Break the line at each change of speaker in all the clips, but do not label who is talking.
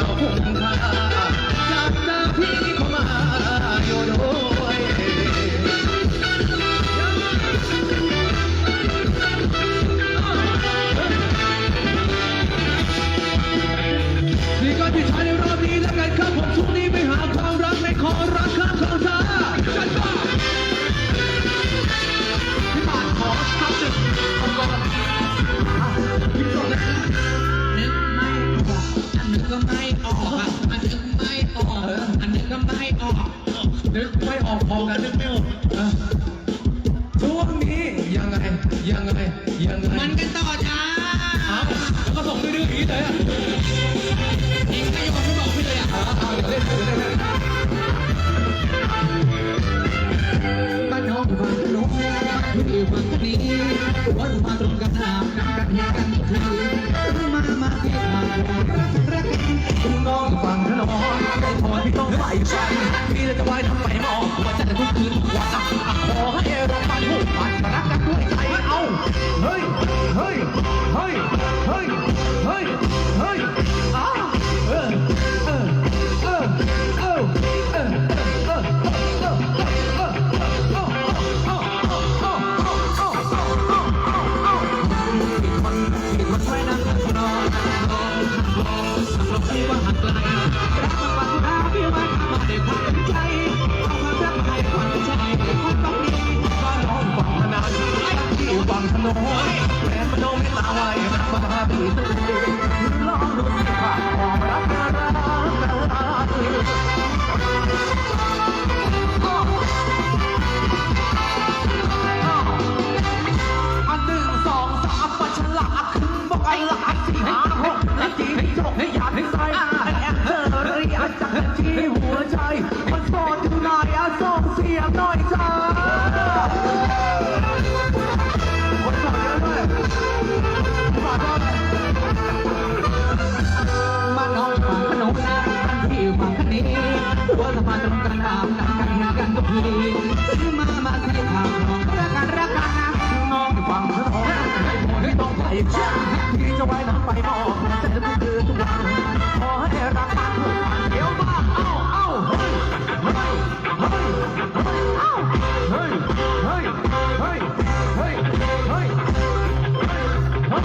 จ้าคงคาจากหน้าพี่เข้ามาอยู่ด้วยนี่ก็ที่ชายในรอบนี้แล้วกันครับผมช่วงนี้ไปหาความรักในขอรักข้างของเธอกันบ้างพี่บาทขอทับหนึ่งอาก่อนพี่ส่งนะ
นึกไม่ออ นึกไม่ออก
พอกันนึกไม่ออกอะช่วงนี้ยังไงยังไงยังไง
มันกันต่อจ้า
อ้าแล้วก็ส่งดื้อๆอย่างนี้เลยอะ
เองก็ยอมไม่บอกพี่เลยอะ
อ้าวอ้าเดี๋ยวเล่นเดี๋ยวเล่นเดี๋ยวเล่น
บ้านน้องฝั่งโน้นอยู่ฝั่งนี้วันมาตรงกันน้ำกันกันเฮกันทุกทีมามาที่ทางรักกัน
คุณน้องฝั่งถนนได้พอที่ ต้องใส่ใจมีแต่จะไว้ทำไมมองว่าจะได้ทุกคืนวันอะขอให้เราปันผูกพันรักกันด้วยใจเอาเฮ้ยเฮ้ยเฮ้ยเฮ้ยเฮ้ย แฟนมันโนไม่ตาไว้มันมาหาพี่ตั เฮ
กันทุกทีมามาที่ทางของรักกันรักกันนะ
น้องฟังเธอหน่อยไม่ต้องไปจ้าที่จะไว้น้ำไปมองจะทุกคืนทุกวันขอให้รักกันทุกวันเดี๋ยวมาเอ้าเอ้าเฮ้ยเฮ้ยเฮ้ยเฮ้ยเอ้าเฮ้ยเฮ้ยเฮ้ยเฮ้ยเฮ้ยเฮ้ย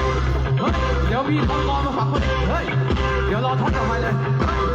เฮ้ยเดี๋ยวมีคนกอมาฝากคนเองเฮ้ยเดี๋ยวรอท่อนออกมาเลยเฮ้ยเฮ้ย